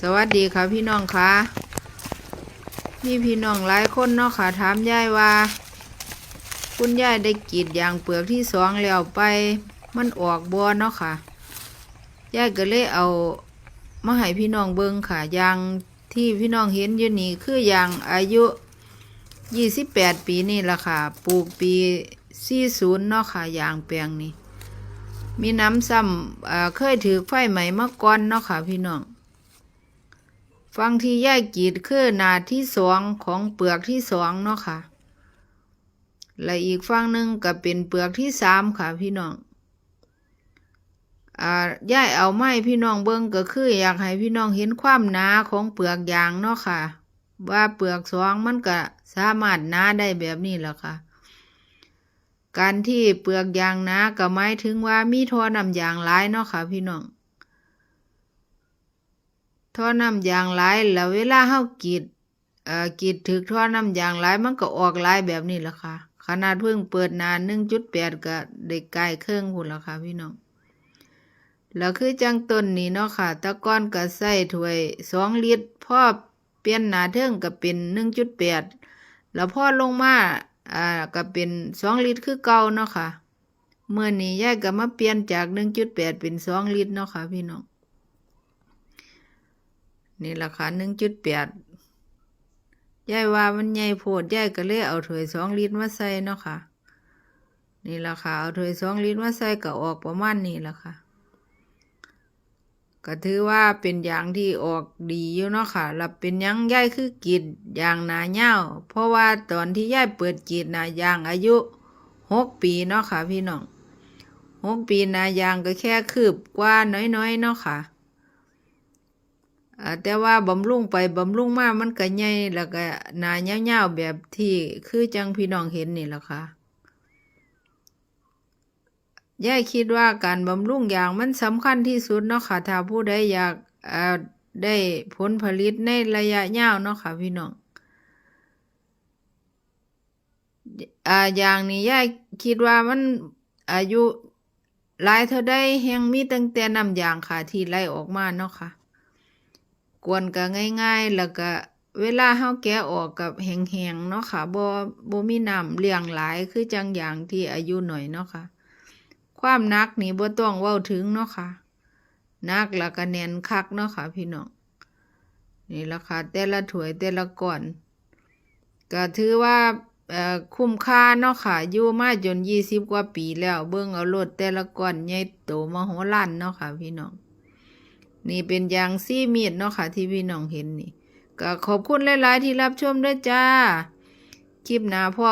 สวัสดีค่ะพี่น้องค่ะมีพี่น้องหลายคนเนาะค่ะถามยายว่า คุณยายได้กีดยางเปลือกที่สองแล้วไป มันออกบัวเนาะค่ะยายก็เลยเอามาให้พี่น้องเบิ่งค่ะยางที่พี่น้องเห็นอยู่นี่คือยางอายุยี่สิบแปดปีนี่ละค่ะ ปลูกปีสี่ศูนย์เนาะค่ะยางแปลงนี้มีน้ำซ้ำเอ่อเคยถือไฟไหมมาก่อนเนาะค่ะพี่น้อง ฟังที่ย่ายกรีดคือหนาที่สองของเปลือกที่สองเนาะค่ะ และอีกฟังหนึ่งก็เป็นเปลือกที่สามค่ะพี่น้องอ่าย่ายเอาไม้พี่น้องเบิ้งก็คืออยากให้พี่น้องเห็นความหนาของเปลือกยางเนาะค่ะ ว่าเปลือกสองมันก็สามารถหนาได้แบบนี้แหละค่ะ การที่เปลือกยางหนาก็หมายถึงว่ามีทอน้ำยางหลายเนาะค่ะ พี่น้อง ท่อน้ำยางหลายแล้วเวลาเฮากีดเอ่อกีดถึกท่อน้ำยางหลายมันก็ออกหลายแบบนี้แหละค่ะ ขนาดเพิ่งเปิดนาน1.8ก็ได้ใกล้เครื่องพุ่นล้วค่ะพี่น้องแล้วคือจังต้นนี้เนาะค่ะ ตะก้อนก็ใส่ถ้วย2ลิตรพอเปลี่ยนหนาเทิงก็เป็น 1.8 แล้วพอลงมาอ่าก็เป็น 2 ลิตรคือเก่าเนาะค่ะเมื่อนี้ยายก็มาเปลี่ยนจาก 1.8 เป็น 2 ลิตรเนาะค่ะพี่น้อง นี่ราคาหนึ่งจุดแปดยายว่ามันใหญ่โพดยายก็เลยเอาถ้วยสองลิตรมาใส่เนาะค่ะ นี่ราคาเอาถ้วยสองลิตรมาใส่ก็ออกประมาณนี้ละค่ะ ก็ถือว่าเป็นอย่างที่ออกดีอยู่เนาะค่ะแล้วเป็นยังยายคือกีดยางหนาเง่าเพราะว่าตอนที่ยายเปิดกีดหนายางอายุหกปีเนาะค่ะพี่น้องหกปีหนายางก็แค่คืบกว่าน้อยๆเนาะค่ะอ่า แต่ว่าบำรุงไปบำรุงมามันก็ใหญ่แล้วก็หนาเงาวๆแบบที่คือจังพี่น้องเห็นนี่แหละค่ะยายคิดว่าการบำรุงยางมันสำคัญที่สุดเนาะค่ะถ้าผู้ใดอยากได้ผลผลิตในระยะยาวเนาะค่ะพี่น้องอย่างนี้ยายคิดว่ามันอายุหลายเท่าใดแฮงมีตั้งแต่น้ำยางค่ะที่ไหลออกมาเนาะค่ะ กวนก็ง่าย ๆ แล้วก็เวลาเฮาแกะออกกับแห้งๆเนาะค่ะบ่บ่มีน้ำเลี้ยงหลายคือจังอย่างที่อายุหน่อยเนาะค่ะ ความนักนี่บ่ต้องเว้าถึงเนาะค่ะนักแล้วก็แน่นคักเนาะค่ะพี่น้องนี่ราคาแต่ละถ้วยแต่ละก้อนก็ถือว่าคุ้มค่าเนาะค่ะอยู่มาจน20กว่าปีแล้ว เบิ่งเอารถแต่ละก้อนใหญ่โตมโหฬารเนาะค่ะพี่น้อง นี่เป็นยางซี่มีดเนาะค่ะที่พี่น้องเห็นนี่ ก็ขอบคุณหลาย ๆ ที่รับชมด้วยจ้า คลิปหน้าพ่อ